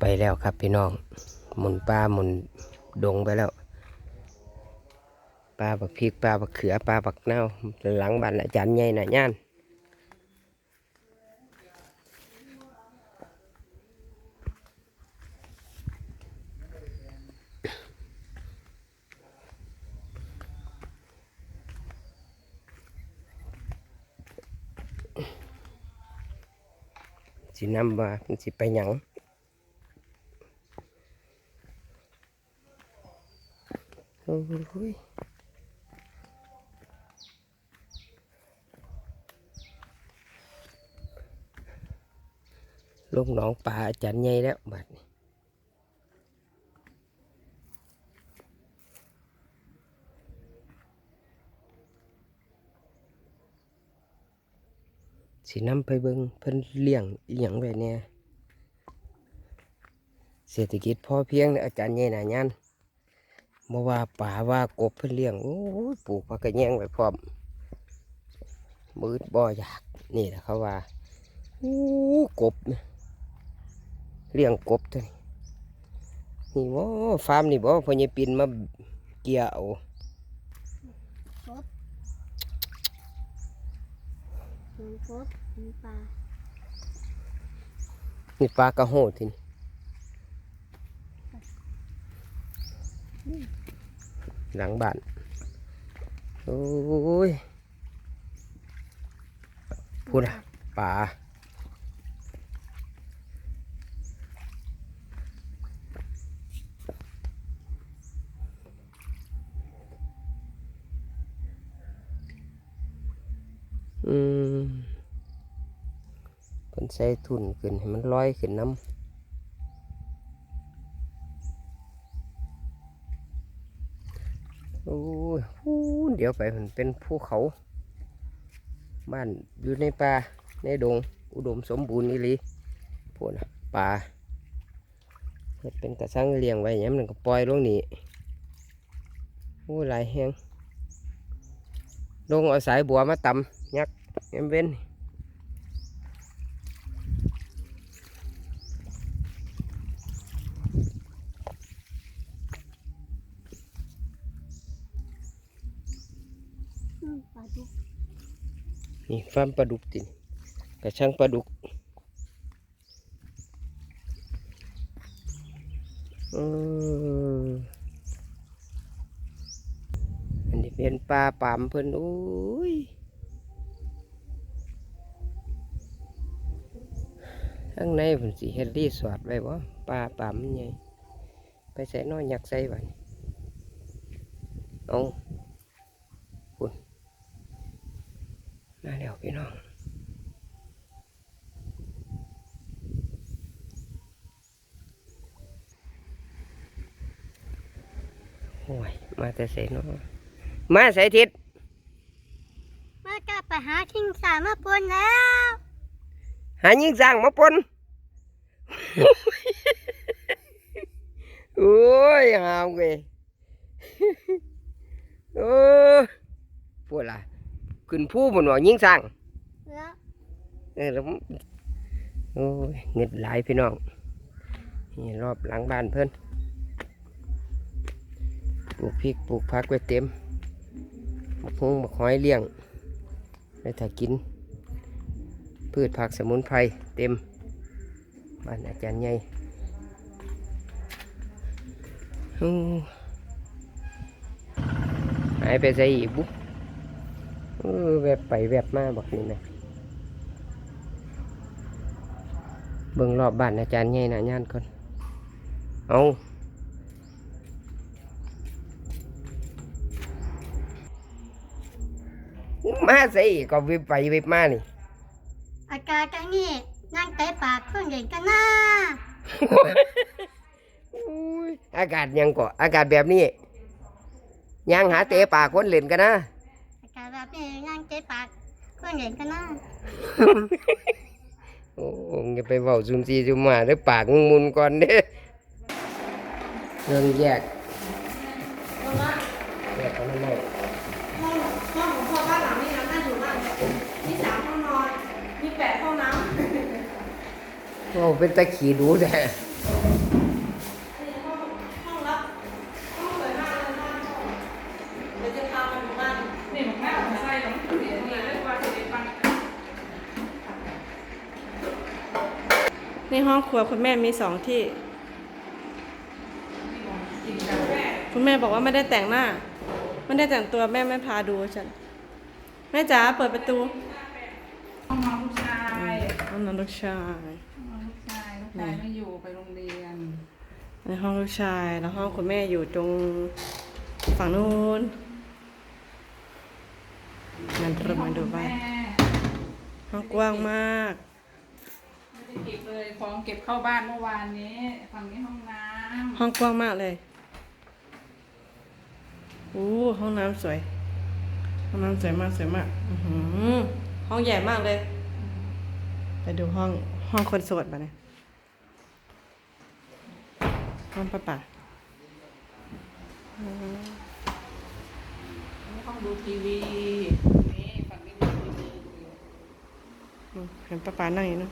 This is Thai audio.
ไปแล้วครับพี่น้อง หมุนปลาหมุนดงไปแล้วปลาบักพริกปลาบักเขือปลาบักเน่าหลังบ้านอาจารย์ใหญ่น่ะย่านสินำว่ามันสิไปหยัง อ้ยลูกน้องป่าอาจารย์ใหญ่แล้วบัดนี้สินำไปเบิงเพิ่นเลี้ยงอีหยังไว้เนี่ยเศรษฐกิจพอเพียงอาจารย์ใหญ่หน่ะยัน บ่ว่าป่าว่ากบเพิ่นเลี้ยงโอ้ยปลูกผักกระแยงไว้พร้อมมืดบ่อยากนี่แหละเขาว่าโอ้กบนะเลี้ยงกบตัวนี้นี่บ่ฟาร์มนี่บ่พ่อใหญ่ปินมาเกี่ยเอามันพบมันปลานี่ปลากระโหดทีนี่ หลังบ้าน โอ้ยพูดอะป่าอืมเพิ่นใส่ทุนขึ้นให้มันลอยขึ้นน้ำ โอ้ยเดี๋ยวไปมันเป็นภูเขา บ้านอยู่ในป่าในดง อุดมสมบูรณ์นี่ลีพวกนะป่าเป็นกระสังเลี้ยงไว้ย้ำนั่นก็ปล่อยลงนี่โอ้ยหลายแหงลงเอาสายบัวมาตำยักเอ็มเว้น อืมปลาดุก นี่ฟาร์มปลาดุกตินกระชังปลาดุกอันนี้เป็นปลาปามเพิ่นโอ้ยข้างในเพิ่นสิเฮ็ดรีสอร์ทไว้บ่ปลาปามมันใหญ่ไปใส่น้อยยักใส่ไว้เอาพุ่น มาแล้วพี่น้องโอ้ยมาแต่ใส่น้อมาใส่ทิศมากลับไปหาทิ้งสามาปนแล้ว หายิงสร้างมาปนโอ้ยหาวเว้ยโอ้ยปวดละ ขึ้นผู้บนหัวยิงสร้างแล้วเออแล้วผมโอ้ยเงิดหลายพี่น้องนี่รอบหลังบ้านเพิ่นปลูกพริกปลูกผักไว้เต็มบักฮุงบักหอยเลี้ยงไว้ถ้ากิน พืชผักสมุนไพรเต็มบ้านอาจารย์ใหญ่โอ้หายไปใส่อีกบุ๊ เออแวบไปแวบมาบอกนี่นะเบิ่งรอบบ้านอาจารย์ใหญ่นะย่านก่อนเอามาใส่ก็วิบไปวิบมานี่ อากาศกันนี่นั่งเตะปากเครื่องเล่นกันนะอุ้ยอากาศยังก็อากาศแบบนี้ ยังหาเตะปากคนเล่นกันนะอากาศ แบบนี้นั่งเตะปากเครื่องเล่นกันนะโอ้อย่าไปเว้าซุมซีซุมมาเด้อปากมึงมุนก่อนเด้อเรื่องแยกแยกกันไม่ห้องห้องของพ่อบ้านหลังนี้นะน่าอยู่มากมีสามห้องนอน มีแปดห้องน้ำโอ้เป็นตะขี่ดูแต่ำ อันนี้ห้องห้องรับห้องสวยมากเลยบ้านพ่อเดี๋ยวจะพามาดูบ้าน นี่มันแม่ของไส้ของเสียนี่เรียกว่าจะได้ฟัง ในห้องครัวคุณแม่มีสองที่กินกาแฟคุณแม่บอกว่าไม่ได้แต่งหน้า ไม่ได้แต่งตัวแม่ไม่พาดูฉัน แม่จ๋าเปิดประตูห้องน้องลูกชายห้องนอนลูกชายห้องน้องลูกชายลูกชายไม่อยู่ไปโรงเรียน ในห้องลูกชายแล้วห้องคุณแม่อยู่ตรงฝั่งนู้นนั่นเรามาดูบ้านแม่ห้องกว้างมาก ไม่ได้เก็บเลยของเก็บเข้าบ้านเมื่อวานนี้ ฝั่งนี้ห้องน้ำห้องกว้างมากเลยอู้ห้องน้ำสวย ห้องน้ำสวยมากสวยมาก อื้อหือห้องใหญ่มากเลย ไปดูห้องห้องคนโสดมาเนี่ยห้องป้าป่าห้องดูทีวีนี่ฝั่งนี้ดูทีวีอืมเห็นป้าป่านั่งอยู่เนอะ